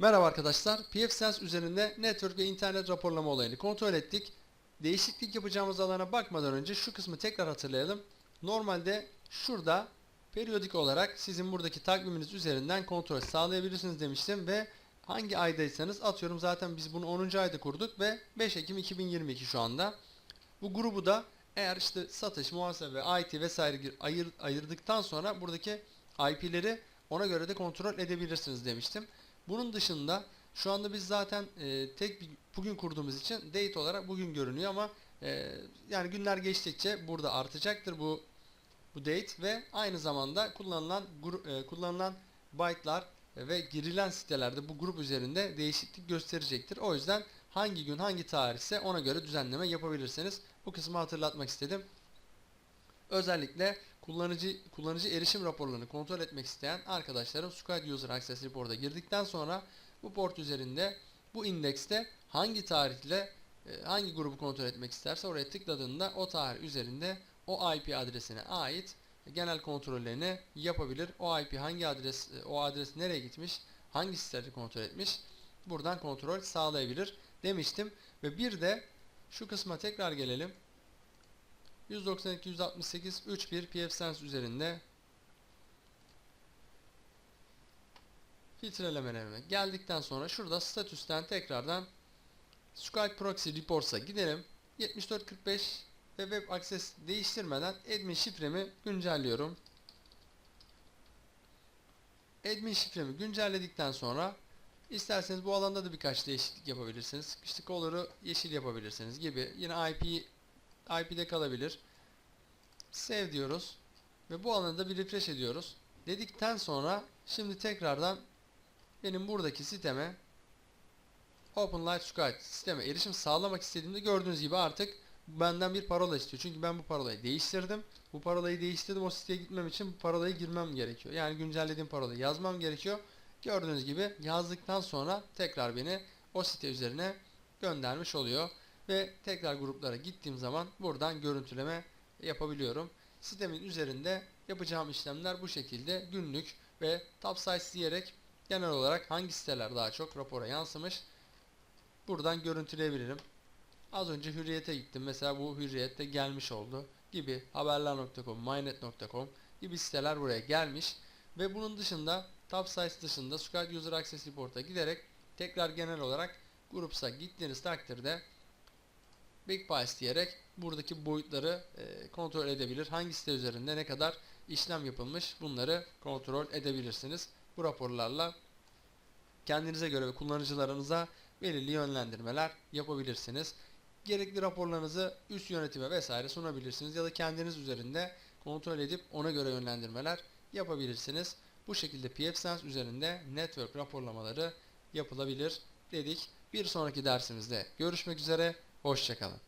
Merhaba arkadaşlar. PFSense üzerinde network ve internet raporlama olayını kontrol ettik. Değişiklik yapacağımız alana bakmadan önce şu kısmı tekrar hatırlayalım. Normalde şurada periyodik olarak sizin buradaki takviminiz üzerinden kontrol sağlayabilirsiniz demiştim ve hangi aydaysanız atıyorum zaten biz bunu 10. ayda kurduk ve 5 Ekim 2022 şu anda. Bu grubu da eğer işte satış, muhasebe, IT vesaire ayır, ayırdıktan sonra buradaki IP'leri ona göre de kontrol edebilirsiniz demiştim. Bunun dışında şu anda biz zaten e, tek bir bugün kurduğumuz için date olarak bugün görünüyor ama e, yani günler geçtikçe burada artacaktır bu bu date ve aynı zamanda kullanılan e, kullanılan byte'lar ve girilen sitelerde bu grup üzerinde değişiklik gösterecektir. O yüzden hangi gün hangi tarihse ona göre düzenleme yapabilirsiniz. Bu kısmı hatırlatmak istedim. Özellikle kullanıcı kullanıcı erişim raporlarını kontrol etmek isteyen arkadaşlarım Squad User Access Report'a girdikten sonra bu port üzerinde bu indekste hangi tarihle e, hangi grubu kontrol etmek isterse oraya tıkladığında o tarih üzerinde o IP adresine ait genel kontrollerini yapabilir. O IP hangi adres e, o adres nereye gitmiş, hangi siteleri kontrol etmiş buradan kontrol sağlayabilir demiştim ve bir de şu kısma tekrar gelelim. 192 168 31 pfSense üzerinde filtrelemelerime geldikten sonra şurada statüsten tekrardan Skype Proxy Reports'a gidelim. 7445 ve web access değiştirmeden admin şifremi güncelliyorum. Admin şifremi güncelledikten sonra isterseniz bu alanda da birkaç değişiklik yapabilirsiniz. İşte color'ı yeşil yapabilirsiniz gibi. Yine IP IP'de kalabilir. Save diyoruz. Ve bu alanı da bir refresh ediyoruz. Dedikten sonra şimdi tekrardan benim buradaki siteme Open Light Skype sisteme erişim sağlamak istediğimde gördüğünüz gibi artık benden bir parola istiyor. Çünkü ben bu parolayı değiştirdim. Bu parolayı değiştirdim. O siteye gitmem için bu parolayı girmem gerekiyor. Yani güncellediğim parolayı yazmam gerekiyor. Gördüğünüz gibi yazdıktan sonra tekrar beni o site üzerine göndermiş oluyor. Ve tekrar gruplara gittiğim zaman buradan görüntüleme yapabiliyorum. Sistemin üzerinde yapacağım işlemler bu şekilde günlük ve top size diyerek genel olarak hangi siteler daha çok rapora yansımış buradan görüntüleyebilirim. Az önce Hürriyet'e gittim. Mesela bu Hürriyet'te gelmiş oldu gibi haberler.com, mynet.com gibi siteler buraya gelmiş ve bunun dışında top size dışında Squad User Access Report'a giderek tekrar genel olarak Groups'a gittiğiniz takdirde Big Pies diyerek buradaki boyutları e, kontrol edebilir. Hangi site üzerinde ne kadar işlem yapılmış bunları kontrol edebilirsiniz. Bu raporlarla kendinize göre ve kullanıcılarınıza belirli yönlendirmeler yapabilirsiniz. Gerekli raporlarınızı üst yönetime vesaire sunabilirsiniz ya da kendiniz üzerinde kontrol edip ona göre yönlendirmeler yapabilirsiniz. Bu şekilde PFSense üzerinde network raporlamaları yapılabilir dedik. Bir sonraki dersimizde görüşmek üzere. Hoşçakalın.